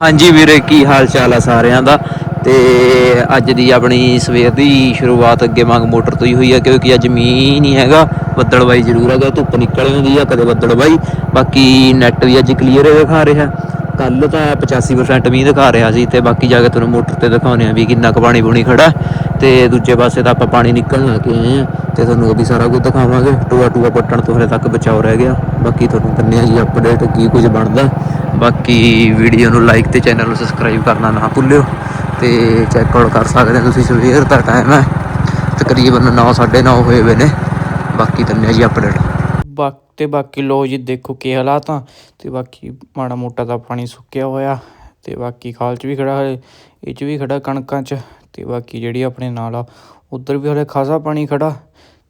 ਹਾਂਜੀ ਵੀਰੇ, ਕੀ ਹਾਲ ਚਾਲ ਆ ਸਾਰਿਆਂ ਦਾ? ਤੇ ਅੱਜ ਦੀ ਆਪਣੀ ਸਵੇਰ ਦੀ ਸ਼ੁਰੂਆਤ ਅੱਗੇ ਮੰਗ ਮੋਟਰ ਤੋਂ ਹੀ ਹੋਈ ਆ, ਕਿਉਂਕਿ ਅੱਜ ਮੀਂਹ ਨਹੀਂ ਹੈਗਾ। ਬੱਦਲਬਾਈ ਜ਼ਰੂਰ ਹੈਗਾ, ਧੁੱਪ ਨਿਕਲ ਆਉਂਦੀ ਆ, ਕਦੇ ਬੱਦਲ ਬਾਈ। ਬਾਕੀ ਨੈਟ ਵੀ ਅੱਜ ਕਲੀਅਰ ਦਿਖਾ ਰਿਹਾ। ਕੱਲ ਤਾਂ 85% ਮੀਂਹ ਦਿਖਾ ਰਿਹਾ ਸੀ, ਤੇ ਬਾਕੀ ਜਾ ਕੇ ਤੁਹਾਨੂੰ ਮੋਟਰ ਤੇ ਦਿਖਾਉਂਦੇ ਆ ਵੀ ਕਿੰਨਾ ਕੁ ਪਾਣੀ ਪੂਣੀ ਖੜਾ। ਤੇ ਦੂਜੇ ਪਾਸੇ ਤਾਂ ਆਪਾਂ ਪਾਣੀ ਨਿਕਲਣ ਲੱਗ ਕੇ ਆਏ ਆ ਤੇ ਤੁਹਾਨੂੰ ਉਹ ਸਾਰਾ ਕੁਝ ਦਿਖਾਵਾਂਗੇ। ਟੂਆ ਟੂਆ ਪੱਟਣ ਤੋਂ ਹਲੇ ਤੱਕ ਬਚਾਓ ਰਹਿ ਗਿਆ। ਬਾਕੀ ਤੁਹਾਨੂੰ ਦਿੰਦੇ ਆ ਜੀ ਅਪਡੇਟ ਕੀ ਕੁਝ ਬਣਦਾ। ਬਾਕੀ ਵੀਡੀਓ ਨੂੰ ਲਾਈਕ ਤੇ ਚੈਨਲ ਨੂੰ ਸਬਸਕ੍ਰਾਈਬ ਕਰਨਾ ਨਾ ਭੁੱਲਿਓ ਤੇ ਚੈੱਕ ਆਊਟ ਕਰ ਸਕਦੇ ਹੋ ਤੁਸੀਂ, ਸਵੇਰ ਦਾ ਟਾਈਮ ਹੈ। ਤਕਰੀਬਨ 9:30 ਹੋਏ ਵੇ ਨੇ। ਬਾਕੀ ਦਿੰਦੇ ਜੀ ਅਪਡੇਟ ਬਾ ਤੇ ਬਾਕੀ ਲੋ ਜੀ, ਦੇਖੋ ਕੀ ਹਾਲਾਤ ਆ। ਤੇ ਬਾਕੀ ਮਾੜਾ ਮੋਟਾ ਦਾ ਪਾਣੀ ਸੁੱਕਿਆ ਹੋਇਆ। ਤੇ ਬਾਕੀ ਖਾਲ ਚ ਵੀ ਖੜਾ ਹੈ ਇਹ ਚ ਵੀ ਖੜਾ ਕਣਕਾਂ ਚ। ਤੇ ਬਾਕੀ ਜਿਹੜੀ ਆਪਣੇ ਨਾਲ ਆ, ਉਧਰ ਵੀ ਹਲੇ ਖਾਸਾ ਪਾਣੀ ਖੜਾ।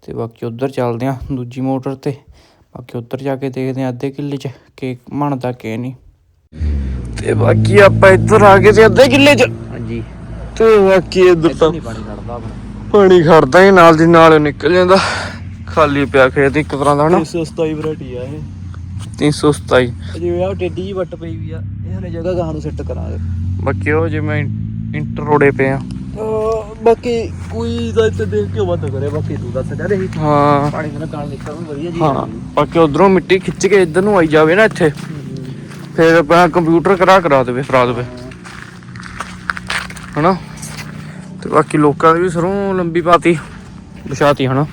ਤੇ ਬਾਕੀ ਉਧਰ ਚੱਲਦੇ ਆ ਦੂਜੀ ਮੋਟਰ ਤੇ। ਬਾਕੀ ਉਧਰ ਜਾ ਕੇ ਦੇਖਦੇ ਆ ਅੱਧੇ ਕਿੱਲੇ ਚ, ਕਿ ਬਣਦਾ, ਕਿ ਨਹੀਂ। ਤੇ ਬਾਕੀ ਆਪਾਂ ਇੱਧਰ ਆ ਗਏ ਤੇ ਅੱਧੇ ਕਿੱਲੇ ਚ। ਹਾਂਜੀ। ਤੇ ਬਾਕੀ ਇੱਧਰ ਤਾਂ ਪਾਣੀ ਖੜਦਾ ਆਪਣਾ। ਪਾਣੀ ਖੜਦਾ ਹੀ ਨਾਲ ਦੀ ਨਾਲ ਨਿਕਲ ਜਾਂਦਾ। ਖਾਲੀ ਪਿਆ ਖੇਤ ਇੱਕ ਤਰ੍ਹਾਂ ਦਾ ਹਨਾ? 327 ਵੈਰਾਈਟੀ ਆ ਇਹ। 327 ਜਿਵੇਂ ਆ ਟੇਡੀ ਜੀ ਵੱਟ ਪਈ ਵੀ ਆ। ਇਹ ਹਲੇ ਜਗ੍ਹਾ ਗਾਹਾਂ ਨੂੰ ਸੈੱਟ ਕਰਾਂਗੇ। ਬਾਕੀ ਉਹ ਜਿਵੇਂ ਇੰਟਰ ਰੋੜੇ ਪਏ ਆ। ਬਾਕੀ ਕੋਈ ਤਾਂ ਇੱਥੇ ਦੇਖ ਕੇ ਵੱਧ ਕਰੇ। ਬਾਕੀ ਤੂੰ ਦੱਸ ਜਾ ਰਹੀ। ਹਾਂ। ਪਾਣੀ ਦੇ ਨਾਲ ਕਾਲ ਨਿਕਲ ਵੀ ਵਧੀਆ ਜੀ ਹਾਂ। ਬਾਕੀ ਉਧਰੋਂ ਮਿੱਟੀ ਖਿੱਚ ਕੇ ਇੱਧਰ ਨੂੰ ਆਈ ਜਾਵੇ ਨਾ ਇੱਥੇ। ਫਿਰ ਆਪਣਾ ਕੰਪਿਊਟਰ ਕਰਾ ਕਰਾ ਦੇਵੇ ਫਰਾ ਦੇਵੇ। ਹਨਾ? ਤੇ ਬਾਕੀ ਲੋਕਾਂ ਦੀ ਵੀ ਸਰੋਂ ਲੰਬੀ ਪਾਤੀ ਵਿਛਾਤੀ ਹਨਾ?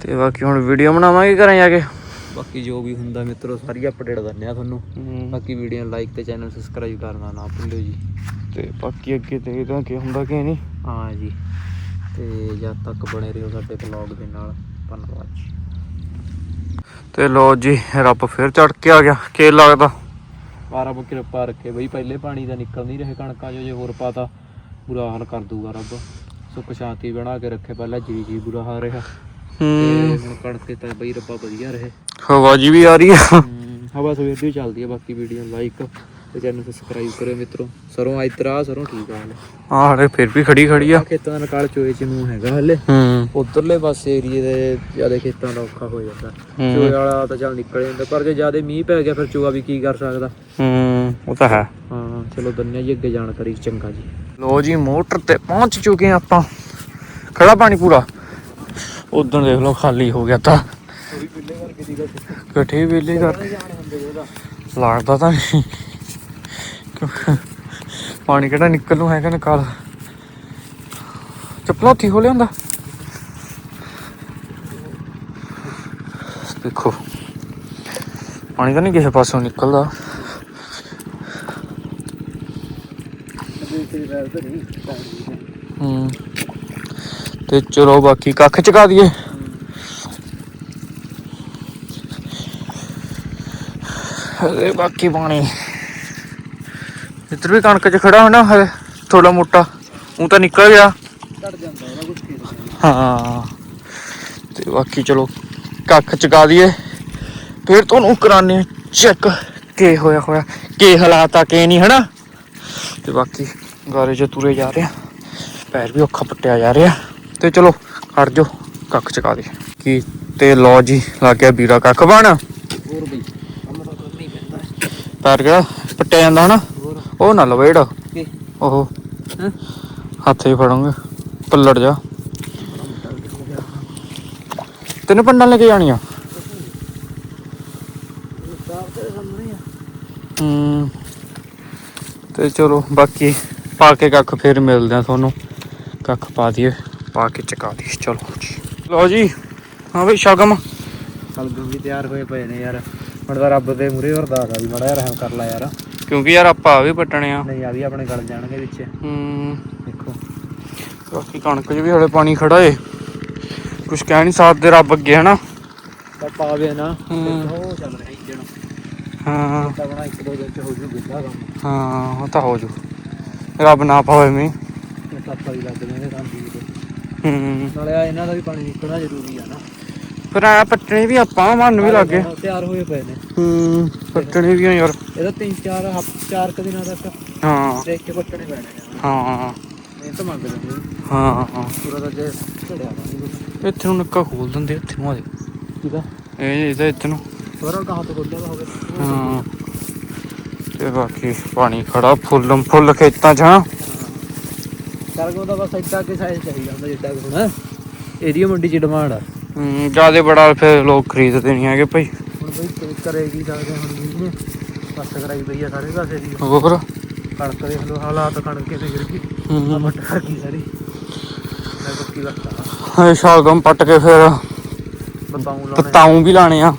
ਤੇ ਬਾਕੀ ਹੁਣ ਵੀਡੀਓ ਬਣਾਵਾਂਗੇ ਘਰਾਂ ਜਾ ਕੇ। ਬਾਕੀ ਜੋ ਵੀ ਹੁੰਦਾ ਮਿੱਤਰੋ ਸਾਰੀ ਅਪਡੇਟ ਦਿੰਨੇ ਆ ਤੁਹਾਨੂੰ। ਬਾਕੀ ਵੀਡੀਓ ਨੂੰ ਲਾਈਕ ਤੇ ਚੈਨਲ ਸਬਸਕ੍ਰਾਈਬ ਕਰਨਾ ਨਾ ਭੁੱਲਿਓ ਜੀ। ਤੇ ਬਾਕੀ ਅੱਗੇ ਦੇਖਦੇ ਕੀ ਹੁੰਦਾ ਕੀ ਨਹੀਂ। ਹਾਂ ਜੀ। ਤੇ ਜਦ ਤੱਕ ਬਣੇ ਰਹੋ ਸਾਡੇ ਵਲੌਗ ਦੇ ਨਾਲ। ਧੰਨਵਾਦ ਤੇ ਲੋ ਜੀ ਰੱਬ ਫਿਰ ਚੜ ਕੇ ਆ ਗਿਆ ਕੀ ਲੱਗਦਾ? ਪਾਰਾ ਬੁੱਕੇ ਰੱਪਾ ਰੱਖੇ ਬਈ ਪਹਿਲੇ ਪਾਣੀ ਦਾ ਨਿਕਲ ਨਹੀਂ ਰਹੇ ਕਣਕਾਂ ਜੋ ਜੇ ਹੋਰ ਪਾਤਾ ਬੁਰਾ ਹਾਲ ਕਰ ਦੂਗਾ ਰੱਬ। ਸੁੱਖ ਸ਼ਾਂਤੀ ਬਣਾ ਕੇ ਰੱਖੇ ਪਹਿਲਾਂ ਜੀ ਜੀ ਬੁਰਾ ਹਾਲ ਰਿਹਾ। ਤੇ ਹੂੰ ਹੁਣ ਕਣਕ ਤੇ ਬਈ ਰੱਬਾ ਵਧੀਆ ਰਹੇ। ਹਵਾ ਜੀ ਵੀ ਆ ਰਹੀ ਆ। ਹਵਾ ਸਵੇਰ ਦੀ ਚੱਲਦੀ ਹੈ ਬਾਕੀ ਵੀਡੀਓ ਲਾਈਕ ਤੇ ਚੈਨਲ ਸਬਸਕ੍ਰਾਈਬ ਕਰਿਓ ਮਿੱਤਰੋ। ਸਰੋਂ ਇਧਰ ਆ ਸਰੋਂ ਠੀਕ ਆ ਹਲੇ। ਹਾਂ ਹਲੇ ਫਿਰ ਵੀ ਖੜੀ ਖੜੀ ਆ। ਖੇਤਾਂ ਦਾ ਨਕਾਲ ਚੋਏ ਚ ਨੂੰ ਹੈਗਾ ਹਲੇ। ਹੂੰ। ਉਧਰਲੇ ਪਾਸੇ ਏਰੀਏ ਦੇ ਜ਼ਿਆਦਾ ਖੇਤਾਂ ਦਾ ਔਖਾ ਹੋ ਜਾਂਦਾ। ਚੋਏ ਵਾਲਾ ਤਾਂ ਚੱਲ ਨਿਕਲ ਜਾਂਦਾ ਪਰ ਜੇ ਜ਼ਿਆਦਾ ਮੀਂਹ ਪੈ ਗਿਆ ਫਿਰ ਚੋਆ ਵੀ ਕੀ ਕਰ ਸਕਦਾ? ਹੂੰ ਉਹ ਤਾਂ ਹੈ। ਹਾਂ ਚਲੋ ਦੰਨਿਆ ਜੀ ਅੱਗੇ ਜਾਣਕਾਰੀ ਚੰਗਾ ਜੀ। ਲੋ ਜੀ ਮੋਟਰ ਤੇ ਪਹੁੰਚ ਚੁੱਕੇ ਆ ਆਪਾਂ। ਖੜਾ ਪਾਣੀ ਪੂਰਾ। ਉਦੋਂ ਦੇਖ ਲਓ ਖਾਲੀ ਹੋ ਗਿਆ ਤਾਂ। ਇਕੱਠੇ ਵੇਲੇ ਕਰ ਲੱਗਦਾ ਤਾਂ ਨਹੀਂ। ਪਾਣੀ ਕਿਹੜਾ ਨਿਕਲ ਨੂੰ ਹੈਗਾ ਨਿਕਾਲ। ਚੱਪਲਾਂ ਉੱਥੇ ਹੋ ਲਿਆਂਦਾ ਦੇਖੋ, ਪਾਣੀ ਤਾਂ ਨਹੀਂ ਕਿਸੇ ਪਾਸੋਂ ਨਿਕਲਦਾ। ਹੂੰ, ਤੇ ਚਲੋ ਬਾਕੀ ਕੱਖ ਚਕਾ ਦਈਏ। ਹਲੇ ਬਾਕੀ ਪਾਣੀ। ਇੱਧਰ ਵੀ ਕਣਕ ਚ ਖੜਾ ਹੋਣਾ ਹਲੇ ਥੋੜਾ ਮੋਟਾ ਉਹ ਤਾਂ ਨਿਕਲ ਗਿਆ। ਘਟ ਜਾਂਦਾ ਉਹਦਾ ਕੁਝ ਖੇਤ ਹਾਂ ਤੇ ਬਾਕੀ ਚਲੋ ਕੱਖ ਚਕਾ ਦਈਏ। ਫਿਰ ਤੁਹਾਨੂੰ ਕਰਾਨੇ ਚੈੱਕ ਕੀ ਹੋਇਆ ਹੋਇਆ ਕੀ ਹਾਲਾਤ ਆ ਕੀ ਨਹੀਂ ਹਨਾ? ਤੇ ਬਾਕੀ ਗਾਰੇ ਚ ਤੁਰੇ ਜਾ ਰਹੇ ਆ। ਪੈਰ ਵੀ ਔਖਾ ਪੱਟਿਆ ਜਾ ਰਿਹਾ। ਤੇ ਚਲੋ ਖੜ ਜਾਓ ਕੱਖ ਚਕਾ ਦੇ ਕੀ ਤੇ ਲੋ ਜੀ ਲੱਗ ਗਿਆ ਵੀਰਾ ਕੱਖ ਬਣ। ਹੋਰ ਬਈ ਕੰਮ ਤਾਂ ਕੁਝ ਨਹੀਂ ਪੈਂਦਾ। ਪੈਰ ਕਿਹੜਾ ਪੱਟਿਆ ਜਾਂਦਾ ਹਨਾ? ਉਹ ਨਾ ਲਵੇੜ ਕੀ? ਉਹ ਹਾਂ? ਹੱਥ ਹੀ ਫੜੋਗੇ। ਪੱਲੜ ਜਾ। ਤੈਨੂੰ ਪੰਡਾਂ ਲੈ ਕੇ ਜਾਣੀਆਂ? ਹੂੰ। ਤੇ ਚਲੋ ਬਾਕੀ ਪਾ ਕੇ ਕੱਖ ਫੇਰ ਮਿਲਦੇ ਆ ਤੁਹਾਨੂੰ। ਕੱਖ ਪਾ ਦਈਏ ਪਾ ਕੇ ਚਕਾ ਦਈਏ। ਚਲੋ ਜੀ। ਲਓ ਜੀ। ਹਾਂ ਬਈ ਸ਼ਗਮ। ਸਲਗਮ ਵੀ ਤਿਆਰ ਹੋਏ ਪਏ ਨੇ ਯਾਰ। ਹੁਣ ਤਾਂ ਰੱਬ ਦੇ ਮੂਰੇ ਅਰਦਾਸ ਆ ਵੀ ਮੜਾ ਰਹਿਮ ਕਰ ਲੈ ਯਾਰ। ਕਿਉਂਕਿ ਯਾਰ ਆਪਾਂ ਆ ਵੀ ਪੱਟਣੇ ਆ। ਨਹੀਂ ਆ ਵੀ ਆਪਣੇ ਗਲ ਜਾਣਗੇ ਵਿੱਚ। ਹੂੰ। ਦੇਖੋ। ਬਾਕੀ ਕਣਕ 'ਚ ਵੀ ਹਲੇ ਪਾਣੀ ਖੜਾ ਏ। ਕੁਛ ਕਹਿ ਨਹੀਂ ਸਕਦੇ ਰੱਬ ਅੱਗੇ ਹਨਾ? ਤਾਂ ਪਾਵੇ ਨਾ। ਹੂੰ। ਉਹ ਚੱਲ ਰਿਹਾ ਇੰਜਣ। ਹਾਂ। ਤਾਂ ਬਣਾ ਇੱਕ ਦੋ ਦਿਨ ਚ ਹੋ ਜੂ ਗਿੱਲਾ ਕੰਮ। ਹਾਂ ਉਹ ਤਾਂ ਹੋ ਜੂ। ਰੱਬ ਨਾ ਪਾਵੇ ਇਹ ਤਾਂ ਆਪਾਂ ਹੀ ਲੱਗ ਨੇ ਕੰਮ ਦੀ। ਹੂੰ। ਨਾਲੇ ਇਹਨਾਂ ਦਾ ਵੀ ਪਾਣੀ ਨਿਕਲਣਾ ਜ਼ਰੂਰੀ ਆ ਨਾ। ਫਿਰ ਆ ਪੱਟਣੇ ਵੀ ਆਪਾਂ ਮਨ ਵੀ ਲੱਗੇ ਤਿਆਰ ਹੋਏ ਪਏ ਨੇ। ਹੂੰ ਪੱਟਣੇ ਵੀ ਆ ਯਾਰ। ਇਹਦਾ ਤਿੰਨ ਚਾਰ ਹਫ਼- ਚਾਰ ਕੁ ਦਿਨਾਂ ਤੱਕ ਹਾਂ। ਦੇਖ ਕੇ ਪੱਟਣੇ ਪੈਣੇ ਹਾਂ। ਇਹ ਤਾਂ ਮੰਗ ਲੈਂਦੇ ਨੇ। ਹਾਂ ਹਾਂ। ਪੂਰਾ ਤਾਂ ਜੇ ਝੜਿਆ ਇੱਥੇ ਨੂੰ ਨਿੱਕਾ ਖੋਲ ਦਿੰਦੇ ਇੱਥੇ ਨੂੰ ਆ ਦੇ ਕਿਦਾ ਇਹ ਇਹਦਾ ਇੱਥੇ ਨੂੰ। ਸਵਰਨ ਕਹਾਂ ਤੋਂ ਖੋਲਿਆ ਹੋਵੇ। ਹਾਂ। ਤੇ ਬਾਕੀ ਪਾਣੀ ਖੜਾ ਫੁੱਲਮ ਫੁੱਲ ਖੇਤਾਂ 'ਚ ਹਾਂ। ਸਰਗੋਂ ਦਾ ਬਸ ਇੱਡਾ ਕਿ ਸਾਈਜ਼ ਚਾਹੀਦਾ ਹੁੰਦਾ ਜਿੱਡਾ ਕਿ ਹੁਣ। ਏਰੀਆ ਮੰਡੀ 'ਚ ਡਿਮਾਂਡ ਆ। ਹੂੰ ਜਿਆਦੇ ਬੜਾ ਫਿਰ ਲੋਕ ਖਰੀਦਦੇ ਨਹੀਂ ਹੈਗੇ ਭਾਈ। ਹੁਣ ਬਈ ਤੇ ਕਰੇਗੀ ਸਕਦੇ ਹੁਣ ਮੀਂਹ ਨੇ ਬਸ ਕਰਾਈ ਪਈ ਆ ਸਾਰੇ ਪਾਸੇ ਦੀ। ਹੋਰ? ਕਣਕ ਦੇ ਹਲੋ ਹਾਲਾਤ ਕਣਕ ਕਿਵੇਂ ਗਿਰ ਗਈ ਹੂੰ। ਆ ਮੱਟ ਕਰ ਗਈ ਸਾਰੀ। ਮੈਂ ਪੱਕੀ ਵਰਤਾ ਇਹ ਸ਼ਲਗਮ ਪੱਟ ਕੇ ਫਿਰ ਬਤਾਉਂ ਲਾਉਣੇ। ਪਤਾਉਂ ਵੀ ਲਾਣੇ ਆ।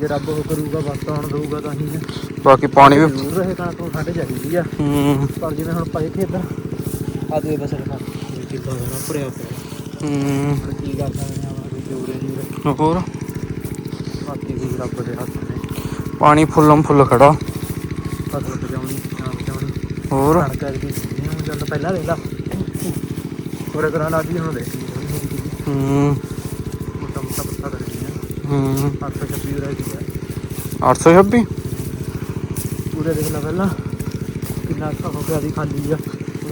ਜੇ ਰੱਬ ਉਹ ਕਰੂਗਾ ਬਸ ਆਉਣ ਦਊਗਾ ਤਾਂ ਹੀ ਹੈ ਬਾਕੀ ਪਾਣੀ ਵੀ ਜ਼ਰੂਰ ਰਹੇ ਕਣਕ ਨੂੰ ਸਾਡੇ ਚਾਹੀਦੀ ਆ। ਹੂੰ। ਪਰ ਜਿਵੇਂ ਹੁਣ ਪਏ ਖੇਤਾਂ ਆ ਦੇ ਬਸ ਰਖਾ ਕਿੱਦਾਂ ਦਾ ਨਾ ਭਰਿਆ ਪਿਆ। ਹੂੰ। ਹੁਣ ਕੀ ਕਰ ਸਕਦੇ ਆ ਹੋਰ? ਬਾਕੀ ਵੀ ਰੱਬ ਦੇ ਹੱਥ ਨੇ। ਪਾਣੀ ਫੁੱਲਮ ਫੁੱਲ ਖੜਾ। ਫਸਲ ਬਚਾਉਣੀ ਨਾ ਬਚਾਉਣੀ ਹੋਰ? ਕਣਕ ਹੁਣ ਜਦੋਂ ਪਹਿਲਾਂ ਦੇਖ ਲਾ। ਪੂਰੇ ਤਰ੍ਹਾਂ ਲਾਦੀ ਹੁਣ ਦੇਖ ਹੂੰ। ਮੋਟਾ ਮੋਟਾ ਪੱਤਾ ਕਰ ਗਈਆਂ। ਹੂੰ। 826 ਰਹਿ ਗਿਆ 826 ਪੂਰੇ ਦੇਖ ਲਾ ਪਹਿਲਾਂ ਕਿੰਨਾ ਅੱਛਾ ਹੋ ਗਿਆ ਦੀ ਖਾਲੀ ਆ।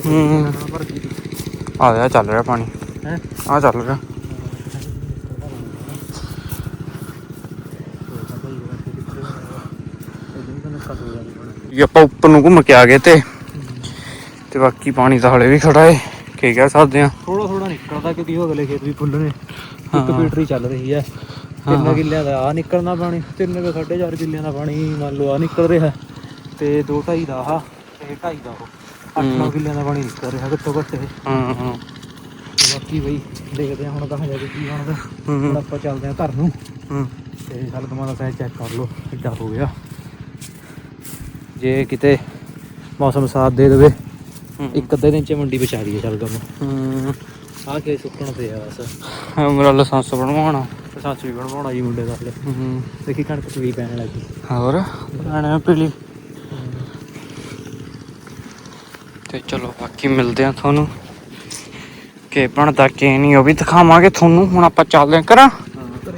ਹੂੰ। ਭਰ ਗਈ। ਆ ਚੱਲ ਰਿਹਾ ਪਾਣੀ। ਹੈ? ਆ ਚੱਲ ਰਿਹਾ। ਇਹ ਆਪਾਂ ਉੱਪਰ ਨੂੰ ਘੁੰਮ ਕੇ ਆ ਗਏ ਤੇ ਤੇ ਬਾਕੀ ਪਾਣੀ ਤਾਂ ਹਲੇ ਵੀ ਖੜਾ ਏ ਕੀ ਕਹਿ ਸਕਦੇ ਆ ਥੋੜਾ ਥੋੜਾ ਨਿਕਲਦਾ ਕਿਉਂਕਿ ਉਹ ਅਗਲੇ ਖੇਤ ਵੀ ਫੁੱਲ ਨੇ। ਇੱਕ। ਬੀਟਰੀ ਚੱਲ ਰਹੀ ਹੈ। ਤਿੰਨ। ਕਿੱਲਿਆਂ ਦਾ ਆ ਨਿਕਲਣਾ ਪਾਣੀ ਤਿੰਨ ਕੁ ਸਾਢੇ ਚਾਰ ਕਿੱਲਿਆਂ ਦਾ ਪਾਣੀ ਮੰਨ ਲਓ ਆ ਨਿਕਲ ਰਿਹਾ। ਤੇ ਦੋ ਢਾਈ ਦਾ ਆ ਤੇ ਢਾਈ ਦਾ ਉਹ। ਅੱਠ ਨੌ ਹੂੰ। ਕਿੱਲਿਆਂ ਦਾ ਪਾਣੀ ਨਿਕਲ ਰਿਹਾ ਘੱਟੋ ਘੱਟ ਇਹ। ਹਾਂ ਹਾਂ। ਬਾਕੀ ਬਈ ਦੇਖਦੇ ਆ ਹੁਣ ਕਹਾਂ ਜਾ ਕੇ ਕੀ ਬਣਦਾ। ਹੁਣ ਆਪਾਂ ਚੱਲਦੇ ਆ ਘਰ ਨੂੰ। ਹੂੰ। ਤੇ ਸਲਗਮਾਂ ਦਾ ਸਾਈਜ਼ ਚੈੱਕ ਕਰ ਲਓ ਕਿੱਡਾ ਹੋ ਗਿਆ। ਜੇ ਕਿਤੇ ਮੌਸਮ ਸਾਥ ਦੇ ਦੇਵੇ ਇੱਕ ਅੱਧੇ ਦਿਨ ਚ ਮੰਡੀ ਪਹੁੰਚਾ ਦਈਏ ਸਲਗਮ ਹੂੰ। ਆ ਕੇ ਸੁੱਕਣ ਤੇ ਆ ਬਸ ਮੇਰਾ ਲਾਇਸੈਂਸ ਬਣਵਾਉਣਾ। ਸੱਚ ਵੀ ਬਣਵਾਉਣਾ ਜੀ ਮੁੰਡੇ ਦਾ ਹਲੇ। ਹੂੰ। ਦੇਖੀ ਕਣਕ ਚ ਵੀ ਪੈਣ ਲੱਗੀ। ਹੋਰ? ਆਣਾ ਪੀਲੀ। ਤੇ ਚਲੋ ਬਾਕੀ ਮਿਲਦੇ ਆ ਤੁਹਾਨੂੰ। ਕਿ ਬਣਦਾ ਕਿ ਨਹੀਂ ਉਹ ਵੀ ਦਿਖਾਵਾਂਗੇ ਤੁਹਾਨੂੰ। ਹੁਣ ਆਪਾਂ ਚੱਲਦੇ ਆਂ ਕਰਾਂ ਹਾਂ। ਤਾਂ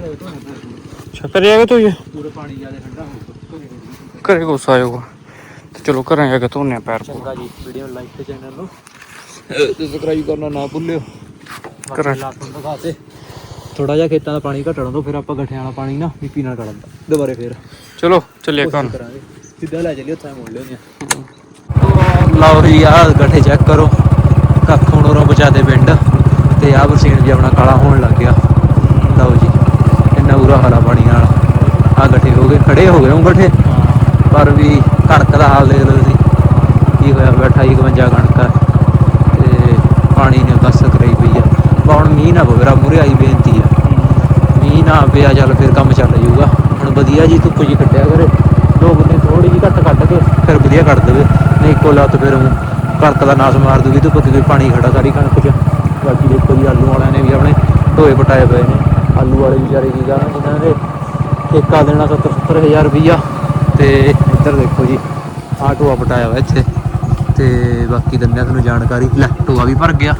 ਛੱਕਰ ਜਾਏਗਾ ਤੂੰ ਇਹ ਪੂਰੇ ਪਾਣੀ ਜ਼ਿਆਦਾ ਠੰਡਾ ਹੋ ਘਰੇ ਗੁੱਸਾ ਆਏਗਾ ਚਲੋ ਘਰਾਂ ਜਾ ਕੇ ਧੋਨੇ ਆਂ ਪੈਰ ਚੰਗਾ ਜੀ ਵੀਡੀਓ ਲਾਈਕ ਤੇ ਚੈਨਲ ਨੂੰ। ਸਬਸਕ੍ਰਾਈਬ ਕਰਨਾ ਨਾ ਭੁੱਲਿਓ। ਕਰਾਂ। ਲਾਤੋਂ ਦਿਖਾਤੇ ਥੋੜਾ ਜਿਹਾ ਖੇਤਾਂ ਦਾ ਪਾਣੀ ਘਟਣ ਤੋਂ ਫਿਰ ਆਪਾਂ ਗੱਠਿਆਂ ਵਾਲਾ ਪਾਣੀ ਨਾ ਪੀਪੀ ਨਾਲ ਕੱਢਣ ਦਾ ਦੁਬਾਰੇ ਫਿਰ ਚਲੋ ਚੱਲੇ ਘਰ ਸਿੱਧਾ ਲੈ ਚੱਲਿਓ ਉੱਥੇ ਮੋੜ ਲਿਓ ਲਓ ਜੀ ਆ ਗੱਠੇ ਚੈੱਕ ਕਰੋ। ਕੱਖ ਹੁਣ ਉਰੋਂ ਬਚਾਦੇ ਪਿੰਡ। ਤੇ ਆ ਬਰਸੀਨ ਵੀ ਆਪਣਾ ਕਾਲਾ ਹੋਣ ਲੱਗ ਗਿਆ। ਲਓ ਜੀ ਇੰਨਾ ਬੁਰਾ ਹਾਲਾ ਪਾਣੀ ਨਾਲ ਆ ਗੱਠੇ ਹੋ ਗਏ ਖੜੇ ਹੋ ਗਏ ਉਹ ਗੱਠੇ। ਪਰ ਵੀ ਕਣਕ ਦਾ ਹਾਲ ਦੇਖ ਲਓ ਤੁਸੀਂ। ਕੀ ਹੋਇਆ, ਬੈਠਾ 51 ਕਣਕ। ਆ ਤੇ ਪਾਣੀ ਨੇ ਬਸ ਕਰਾਈ ਪਈ ਆ। ਬਾ ਹੁਣ ਮੀਂਹ ਨਾ ਪਵੇ ਰਾ ਮੂਰੇ ਆਈ ਬੇਨਤੀ ਆ। ਮੀਂਹ ਨਾ ਪਿਆ, ਚੱਲ ਫਿਰ ਕੰਮ ਚੱਲ ਜਾਊਗਾ। ਹੁਣ ਵਧੀਆ ਜੀ ਧੁੱਪ ਜੀ ਕੱਢਿਆ ਕਰੇ। ਦੋ ਬੰਦੇ ਥੋੜੀ ਜੀ ਘੱਟ ਕੱਢ ਕੇ ਫਿਰ ਵਧੀਆ ਕੱਢ ਦੇਵੇ। ਨਹੀਂ ਇੱਕੋ ਲੱਤ ਫਿਰ ਕਣਕ ਦਾ ਨਾਸ ਮਾਰ ਦੂਗੀ ਧੁੱਪ ਕਿਉਂਕਿ ਪਾਣੀ ਖੜਾ ਸਾਰੀ ਕਣਕ 'ਚ। ਬਾਕੀ ਦੇਖੋ ਜੀ, ਆਲੂ ਵਾਲਿਆਂ ਨੇ ਵੀ ਆਪਣੇ ਢੋਏ ਪਟਾਏ ਪਏ ਨੇ। ਆਲੂ ਵਾਲੇ ਵਿਚਾਰੇ ਕੀ ਕਰਨ ਇਹਨਾਂ ਦੇ? ਠੇਕਾ ਦੇਣਾ 70 70000 ਰੁਪਈਆ। ਤੇ ਇੱਧਰ ਦੇਖੋ ਜੀ ਆਹ ਟੋਆ ਪਟਾਇਆ ਹੋਇਆ ਇੱਥੇ। ਤੇ ਬਾਕੀ ਦਿੰਦੇ ਆ ਤੁਹਾਨੂੰ ਜਾਣਕਾਰੀ ਲੈ ਟੋਆ ਵੀ ਭਰ ਗਿਆ।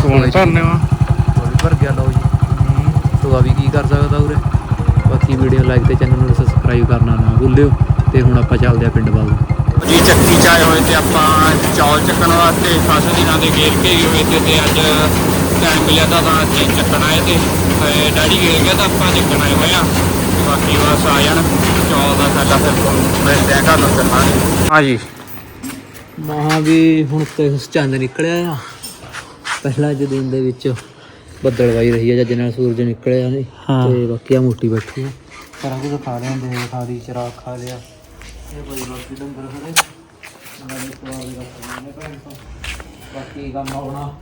ਫੋਨ ਕਰਨੇ ਵਾ ਉਹ ਵੀ ਭਰ ਗਿਆ ਲਓ ਜੀ। ਟੋਆ ਵੀ ਕੀ ਕਰ ਸਕਦਾ ਉਰੇ? ਬਾਕੀ ਵੀਡੀਓ ਲਾਈਕ ਤੇ ਚੈਨਲ ਨੂੰ ਸਬਸਕ੍ਰਾਈਬ ਕਰਨਾ ਨਾ ਭੁੱਲਿਓ। ਤੇ ਹੁਣ ਆਪਾਂ ਚੱਲਦੇ ਆ ਪਿੰਡ ਵੱਲ। ਜੀ ਚੱਕੀ ਚ ਆਏ ਹੋਏ ਤੇ ਆਪਾਂ ਚੌਲ ਚੱਕਣ ਵਾਸਤੇ ਫਸਲ ਦਿਨਾਂ ਦੇ ਗੇਰ ਕੇ ਹੋਏ ਤੇ ਤੇ ਅੱਜ ਟਾਈਮ ਮਿਲਿਆ ਤਾਂ ਤਾਂ ਚੱਕਣ ਆਏ ਤੇ। ਡੈਡੀ ਗੇਰ ਗਿਆ ਤਾਂ ਆਪਾਂ ਚੱਕਣ ਆਏ ਹੋਏ ਆ। ਤੇ ਬਾਕੀ ਬਸ ਆ ਜਾਣ ਚੌਲ ਦਾ ਸਾਡਾ ਫਿਰ ਤੁਹਾਨੂੰ ਮਿਲਦੇ ਆ ਘਰ ਨੂੰ ਚੱਲਾਂਗੇ ਹਾਂਜੀ। ਮਹਾ ਵੀ ਹੁਣ ਤੇ ਚੰਦ ਨਿਕਲਿਆ ਆ। ਪਹਿਲਾਂ ਅੱਜ ਦਿਨ ਦੇ ਵਿੱਚ ਬੱਦਲਵਾਈ ਰਹੀ ਆ ਜੱਜ ਨਾਲ ਸੂਰਜ ਨਿਕਲਿਆ ਨਹੀਂ ਹਾਂ। ਤੇ ਬਾਕੀ ਆ ਮੋਟੀ ਬੈਠੀ ਆ। ਸਾਰਾ ਕੁਝ ਖਾ ਲਿਆ ਦੇ ਖਾ ਦੀ ਚਰਾਗ ਖਾ ਲਿਆ। ਇਹ ਬਈ ਬਾਕੀ ਡੰਗਰ ਖੜੇ। ਬਾਕੀ ਕੰਮ ਆਉਣਾ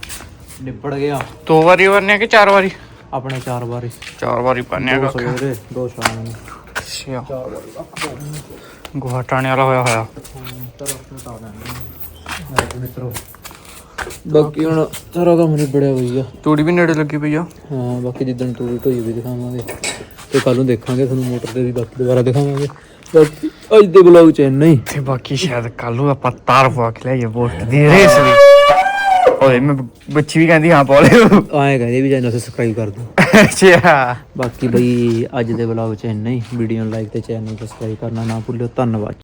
ਨਿਬੜ ਗਿਆ। ਦੋ ਵਾਰੀ ਵਰਨੇ ਕਿ ਚਾਰ ਵਾਰੀ? ਆਪਣੇ ਚਾਰ ਵਾਰੀ। ਚਾਰ ਵਾਰੀ ਪੰਨਿਆ ਦੋ ਕੱਖ ਸਵੇਰੇ ਦੋ ਸ਼ਾਮ ਨੂੰ। ਅੱਛਾ। ਚਾਰ ਵਾਰੀ ਰੱਖ ਦੋ ਗੋਹਾ ਟਾਣੇ ਵਾਲਾ ਹੋਇਆ ਹੋਇਆ। ਮਿੱਤਰੋ। ਬਾਕੀ ਹੁਣ ਸਾਰਾ ਕੰਮ ਨਿਬੜਿਆ ਹੋਈ ਆ। ਤੂੜੀ ਵੀ ਨੇੜੇ ਲੱਗੀ ਪਈ ਆ। ਹਾਂ ਬਾਕੀ ਜਿੱਦਣ ਟੂਰ ਢੋਈ ਵੀ ਦਿਖਾਵਾਂਗੇ। ਤੇ ਕੱਲ ਨੂੰ ਦੇਖਾਂਗੇ ਤੁਹਾਨੂੰ ਮੋਟਰ ਤੇ ਵੀ ਬਾਕੀ ਦੁਬਾਰਾ ਦਿਖਾਵਾਂਗੇ। ਬਾਕੀ ਅੱਜ ਦੇ ਬਲੌਗ ਚ ਇੰਨਾ ਹੀ। ਤੇ ਬਾਕੀ ਸ਼ਾਇਦ ਕੱਲ ਨੂੰ ਆਪਾਂ ਤਾਰ ਪਵਾ ਕੇ ਲਿਆਈਏ ਬੋਟ ਦੀ ਰੇਸ ਵੀ। ਓਏ ਮੈਂ ਬੱਚੀ ਵੀ ਕਹਿੰਦੀ ਹਾਂ ਪਾ ਲਿਓ ਆਏ ਕਹਿੰਦੇ ਵੀ ਚੈਨਲ ਸਬਸਕ੍ਰਾਈਬ ਕਰ ਦਿਓ ਅੱਛਾ। ਬਾਕੀ ਬਈ ਅੱਜ ਦੇ ਬਲੌਗ ਚ ਇੰਨਾ ਹੀ। ਵੀਡੀਓ ਨੂੰ ਲਾਈਕ ਤੇ ਚੈਨਲ ਨੂੰ ਸਬਸਕ੍ਰਾਈਬ ਕਰਨਾ ਨਾ ਭੁੱਲਿਓ। ਧੰਨਵਾਦ।